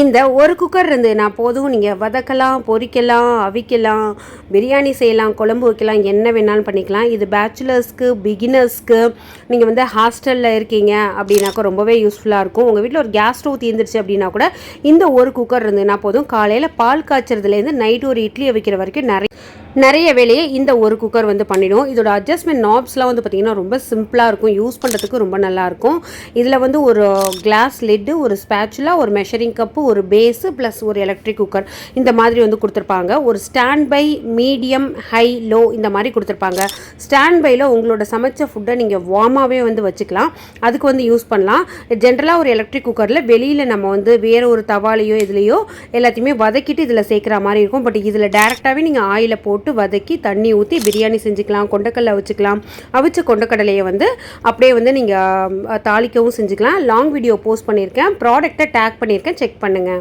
இந்த ஒரு குக்கர் இருந்ததுன்னா போதும். நீங்கள் வதக்கலாம் பொரிக்கலாம் அவிக்கலாம் பிரியாணி செய்யலாம் குழம்பு வைக்கலாம் என்ன வேணாலும் பண்ணிக்கலாம். இது பேச்சுலர்ஸ்க்கு பிகினர்ஸ்க்கு நீங்கள் வந்து ஹாஸ்டலில் இருக்கீங்க அப்படின்னாக்கா ரொம்பவே யூஸ்ஃபுல்லாக இருக்கும். உங்கள் வீட்டில் ஒரு கேஸ் ஸ்டவ் தீர்ந்துருச்சு அப்படின்னா கூட இந்த ஒரு குக்கர் இருந்ததுன்னா போதும். காலையில் பால் காய்ச்சறதுலேருந்து நைட்டு ஒரு இட்லியை வைக்கிற வரைக்கும் நிறைய நிறைய வேலையை இந்த ஒரு குக்கர் வந்து பண்ணிடும். இதோட அட்ஜஸ்ட்மெண்ட் நாப்ஸ்லாம் வந்து பார்த்திங்கன்னா ரொம்ப சிம்பிளாக இருக்கும். யூஸ் பண்ணுறதுக்கு ரொம்ப நல்லாயிருக்கும் இதில் வந்து ஒரு கிளாஸ் லிட்டு ஒரு ஸ்பேச்சுலா ஒரு மெஷரிங் கப்பு ஒரு பேஸு ப்ளஸ் ஒரு எலக்ட்ரிக் குக்கர் இந்த மாதிரி வந்து கொடுத்துருப்பாங்க. ஒரு stand by medium high low இந்த மாதிரி கொடுத்துருப்பாங்க. ஸ்டாண்ட் பையில் உங்களோட சமைச்ச ஃபுட்டை நீங்கள் வார்மாகவே வந்து வச்சுக்கலாம். அதுக்கு வந்து யூஸ் பண்ணலாம். ஜென்ரலாக ஒரு எலக்ட்ரிக் குக்கரில் வெளியில் நம்ம வந்து வேறு ஒரு தவாலையோ இதுலேயோ எல்லாத்தையுமே வதக்கிட்டு இதில் சேர்க்குற மாதிரி இருக்கும். பட் இதில் டேரெக்டாகவே நீங்கள் ஆயிலை போட்டு வதக்கி தண்ணி ஊற்றி பிரியாணி செஞ்சுக்கலாம் கொண்டக்கடலை வச்சுக்கலாம் அவிச்ச கொண்டக்கடலையை வந்து அப்படியே வந்து நீங்கள் தாளிக்கவும் செஞ்சுக்கலாம். லாங் வீடியோ போஸ்ட் பண்ணியிருக்கேன். ப்ராடக்ட்டை டேக் பண்ணியிருக்கேன். செக் பண்ணுங்கள்